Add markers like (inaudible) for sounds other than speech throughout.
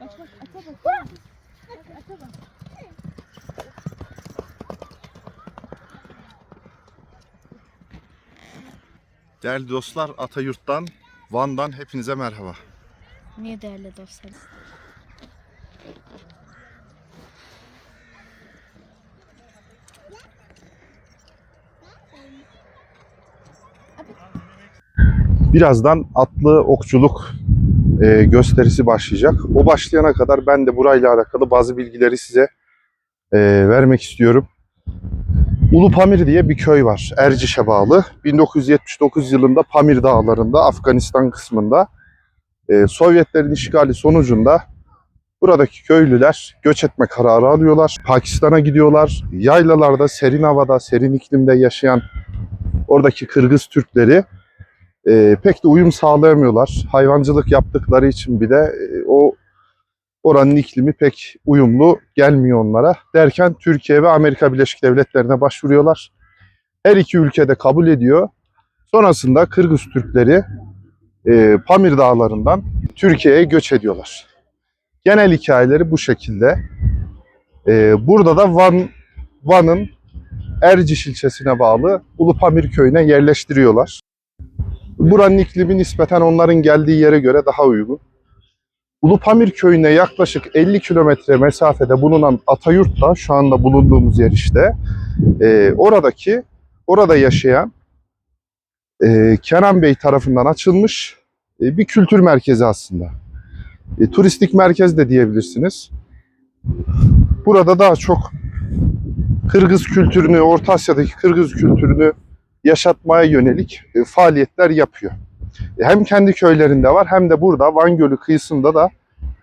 Bak ata bak. Değerli dostlar, Atayurt'tan, Van'dan hepinize merhaba. Niye değerli dostlar? Birazdan atlı okçuluk e, gösterisi başlayacak. O başlayana kadar ben de burayla alakalı bazı bilgileri size e, vermek istiyorum. Ulu Pamir diye bir köy var. Erciş'e bağlı. 1979 yılında Pamir Dağları'nda, Afganistan kısmında e, Sovyetlerin işgali sonucunda buradaki köylüler göç etme kararı alıyorlar. Pakistan'a gidiyorlar. Yaylalarda, serin havada, serin iklimde yaşayan oradaki Kırgız Türkleri e, pek de uyum sağlayamıyorlar. Hayvancılık yaptıkları için bile e, o oranın iklimi pek uyumlu gelmiyor onlara. Derken Türkiye ve Amerika Birleşik Devletleri'ne başvuruyorlar. Her iki ülkede kabul ediyor. Sonrasında Kırgız Türkleri e, Pamir Dağları'ndan Türkiye'ye göç ediyorlar. Genel hikayeleri bu şekilde. E, burada da Van Van'ın Erciş ilçesine bağlı Ulupamir köyüne yerleştiriyorlar. Buranın iklimi nispeten onların geldiği yere göre daha uygun. Ulupamir köyüne yaklaşık 50 kilometre mesafede bulunan Atayurt da şu anda bulunduğumuz yer işte. Ee, oradaki, orada yaşayan e, Kenan Bey tarafından açılmış e, bir kültür merkezi aslında. E, turistik merkez de diyebilirsiniz. Burada daha çok Kırgız kültürünü, Orta Asya'daki Kırgız kültürünü yaşatmaya yönelik e, faaliyetler yapıyor. E, Hem kendi köylerinde var hem de burada Van Gölü kıyısında da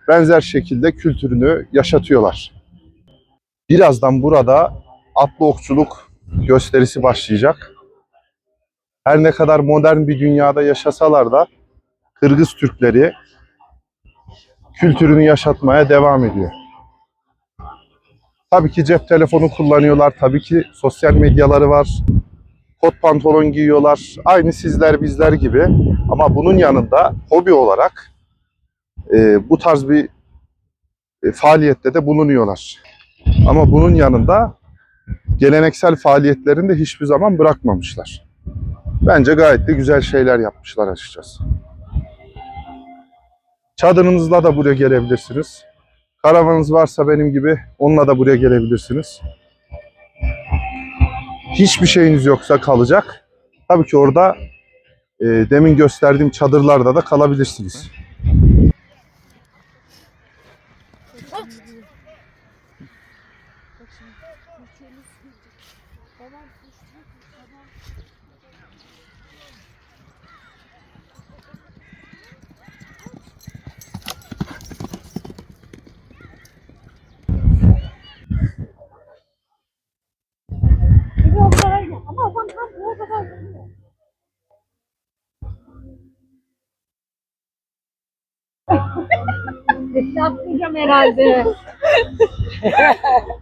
benzer şekilde kültürünü yaşatıyorlar. Birazdan burada atlı okçuluk gösterisi başlayacak. Her ne kadar modern bir dünyada yaşasalar da Kırgız Türkleri kültürünü yaşatmaya devam ediyor. Tabii ki cep telefonu kullanıyorlar, tabii ki sosyal medyaları var, kot pantolon giyiyorlar. Aynı sizler bizler gibi. Ama bunun yanında hobi olarak e, bu tarz bir e, faaliyette de bulunuyorlar. Ama bunun yanında geleneksel faaliyetlerini de hiçbir zaman bırakmamışlar. Bence gayet de güzel şeyler yapmışlar açıkçası. Çadırınızla da buraya gelebilirsiniz. Karavanınız varsa benim gibi onunla da buraya gelebilirsiniz hiçbir şeyiniz yoksa kalacak. Tabii ki orada e, demin gösterdiğim çadırlarda da kalabilirsiniz. Yapmayacağım herhalde. (laughs)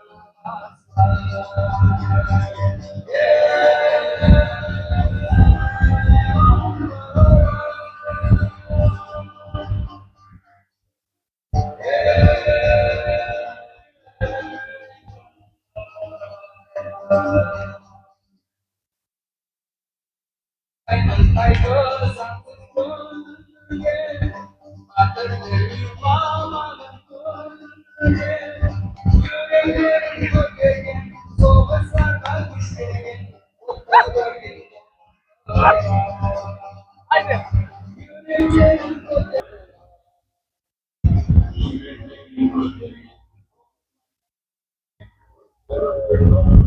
Evet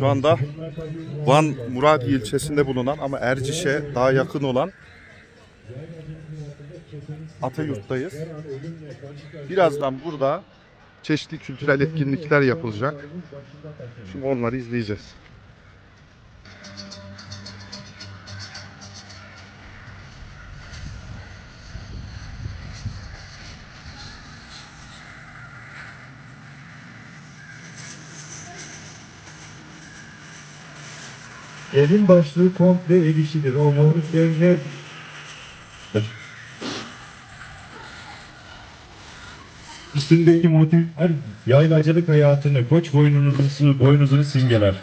şu anda Van Muradiye ilçesinde bulunan ama Erciş'e daha yakın olan Atayurt'tayız. Birazdan burada çeşitli kültürel etkinlikler yapılacak. Şimdi onları izleyeceğiz. Evin başlığı komple ev işidir. Olmalı devlet. Üstündeki motifler yaylacılık hayatını, koç boynuzunu, boynuzunu simgeler.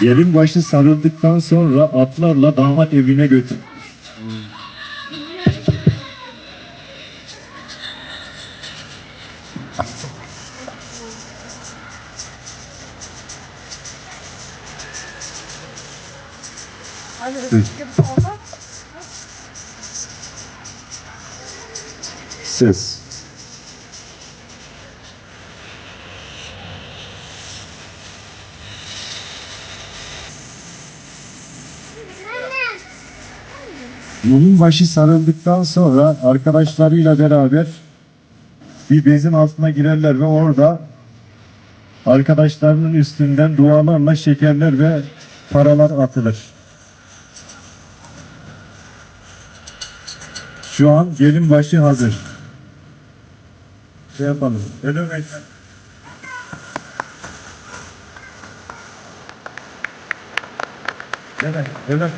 Yerin başı sarıldıktan sonra atlarla damat evine götür. Ses. Yolun başı sarıldıktan sonra arkadaşlarıyla beraber bir bezin altına girerler ve orada arkadaşlarının üstünden dualarla şekerler ve paralar atılır. Şu an gelin başı hazır. Şey yapalım. Öyle mi? Evet, evet.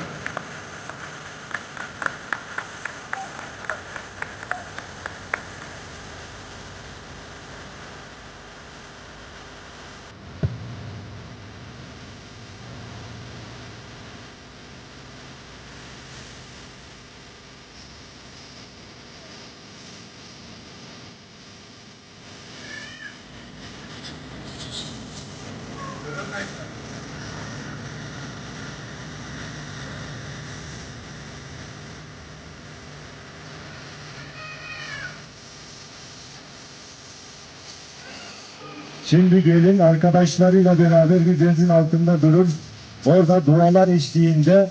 Şimdi gelin arkadaşlarıyla beraber bir benzin altında durur. Orada dualar eşliğinde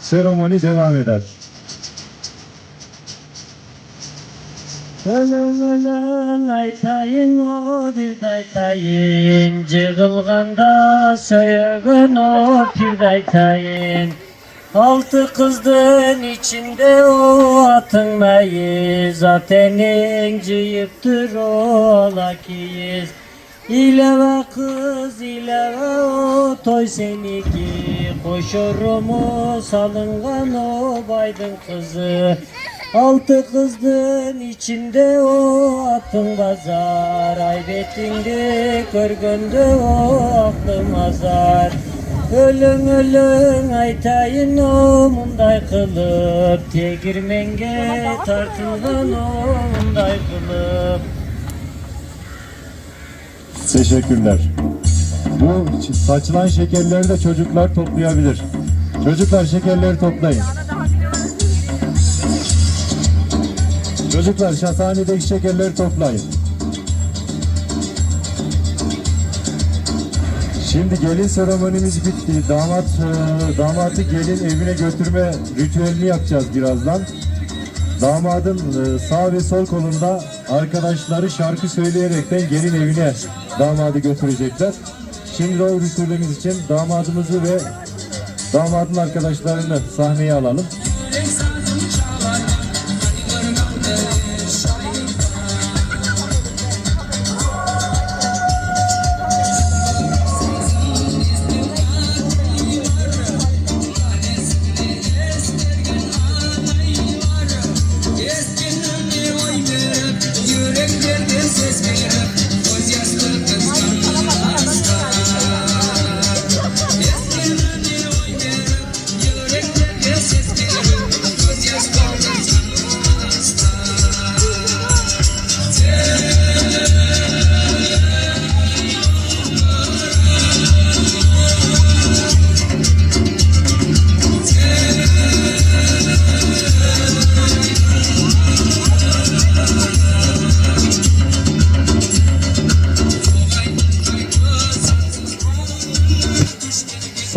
seremoni devam eder. Aytayın o bir daytayın Cığılganda söyleyen o bir daytayın Altı kızdın içinde o atın meyi Zaten cıyıptır o lakiyiz. İleve kız ileve o toy seniki Koşurum o salıngan o baydın kızı. Altı kızdın içinde o atın bazar. Aybetinde körgünde o aklım azar Ölün ölün aytayın o munday kılıp Tegirmenge tartılgan o munday kılıp Teşekkürler. Bu saçılan şekerleri de çocuklar toplayabilir. Çocuklar şekerleri toplayın. Çocuklar şasanedeki şekerleri toplayın. Şimdi gelin seremonimiz bitti. Damat e, damatı gelin evine götürme ritüelini yapacağız birazdan. Damadın e, sağ ve sol kolunda arkadaşları şarkı söyleyerekten gelin evine damadı götürecekler. Şimdi o ritüelimiz için damadımızı ve damadın arkadaşlarını sahneye alalım.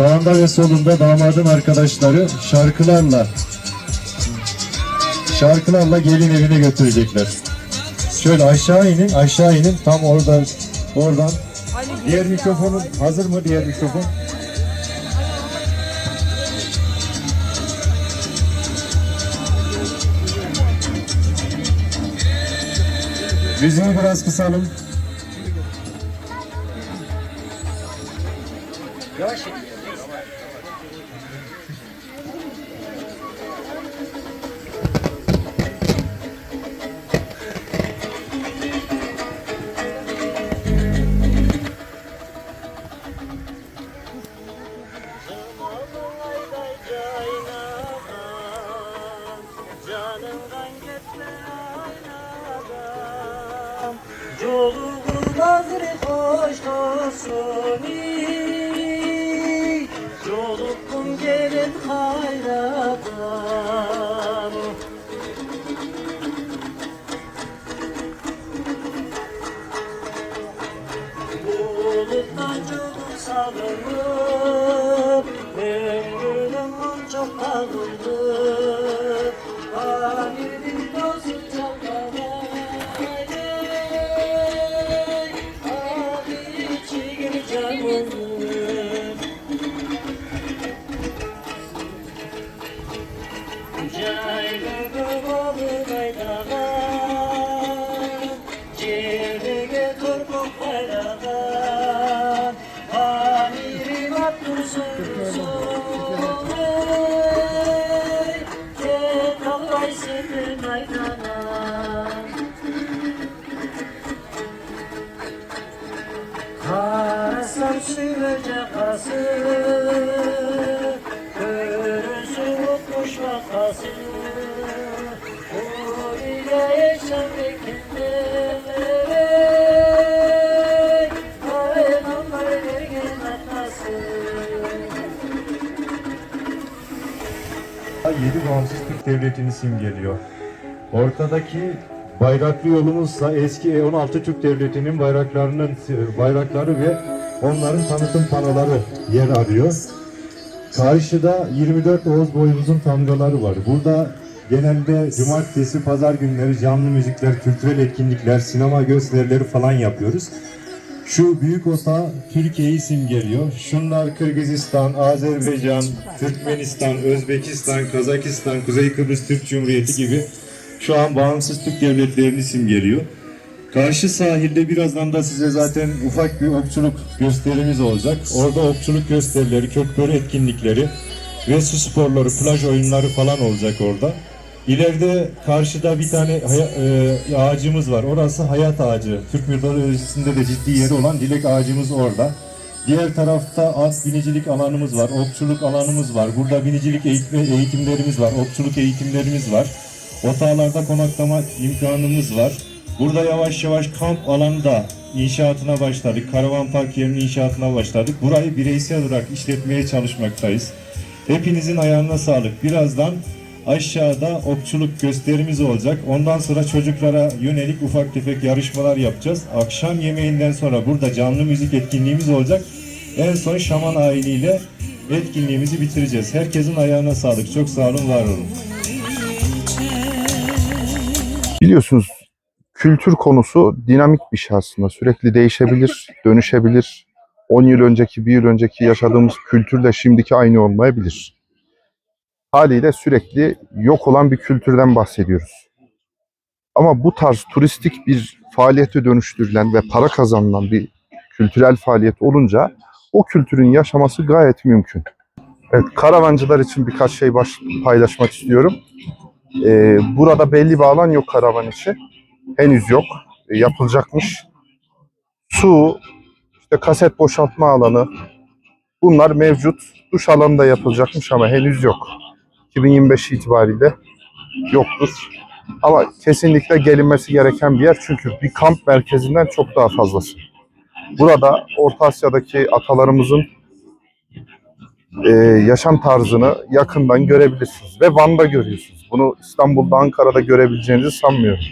Sağında ve solunda damadın arkadaşları şarkılarla şarkılarla gelin evine götürecekler. Şöyle aşağı inin, aşağı inin. Tam orada, oradan. Diğer mikrofonun hazır mı diğer mikrofon? Müziği biraz kısalım. Yedi bağımsız Türk Devleti'ni simgeliyor. Ortadaki bayraklı yolumuzsa eski 16 Türk Devleti'nin bayraklarının bayrakları ve onların tanıtım panoları yer alıyor. Karşıda 24 Oğuz boyumuzun tamgaları var. Burada genelde cumartesi, pazar günleri canlı müzikler, kültürel etkinlikler, sinema gösterileri falan yapıyoruz. Şu büyük osa Türkiye'yi simgeliyor. Şunlar Kırgızistan, Azerbaycan, Türkmenistan, Özbekistan, Kazakistan, Kuzey Kıbrıs Türk Cumhuriyeti gibi şu an bağımsız Türk devletlerini simgeliyor. Karşı sahilde birazdan da size zaten ufak bir okçuluk gösterimiz olacak. Orada okçuluk gösterileri, kökbörü etkinlikleri ve su sporları, plaj oyunları falan olacak orada. İleride karşıda bir tane e, ağacımız var. Orası hayat ağacı. Türk mitolojisinde de ciddi yeri olan dilek ağacımız orada. Diğer tarafta at binicilik alanımız var, okçuluk alanımız var. Burada binicilik eğitim, eğitimlerimiz var, okçuluk eğitimlerimiz var. Otağlarda konaklama imkanımız var. Burada yavaş yavaş kamp alanı da inşaatına başladık. Karavan park yerinin inşaatına başladık. Burayı bireysel olarak işletmeye çalışmaktayız. Hepinizin ayağına sağlık. Birazdan aşağıda okçuluk gösterimiz olacak. Ondan sonra çocuklara yönelik ufak tefek yarışmalar yapacağız. Akşam yemeğinden sonra burada canlı müzik etkinliğimiz olacak. En son şaman ayiniyle etkinliğimizi bitireceğiz. Herkesin ayağına sağlık. Çok sağ olun, var olun. Biliyorsunuz kültür konusu dinamik bir şey aslında. Sürekli değişebilir, dönüşebilir. 10 yıl önceki, bir yıl önceki yaşadığımız kültür de şimdiki aynı olmayabilir. Haliyle sürekli yok olan bir kültürden bahsediyoruz. Ama bu tarz turistik bir faaliyete dönüştürülen ve para kazanılan bir kültürel faaliyet olunca o kültürün yaşaması gayet mümkün. Evet, karavancılar için birkaç şey baş, paylaşmak istiyorum. Ee, burada belli bir alan yok karavan için. Henüz yok. E, yapılacakmış. Su, işte kaset boşaltma alanı bunlar mevcut. Duş alanı da yapılacakmış ama henüz yok. 2025 itibariyle yoktur. Ama kesinlikle gelinmesi gereken bir yer çünkü bir kamp merkezinden çok daha fazlası. Burada Orta Asya'daki atalarımızın e, yaşam tarzını yakından görebilirsiniz ve Van'da görüyorsunuz. Bunu İstanbul'da, Ankara'da görebileceğinizi sanmıyorum.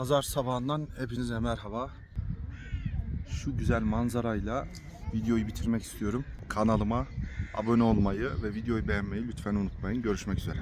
Pazar sabahından hepinize merhaba. Şu güzel manzarayla videoyu bitirmek istiyorum. Kanalıma abone olmayı ve videoyu beğenmeyi lütfen unutmayın. Görüşmek üzere.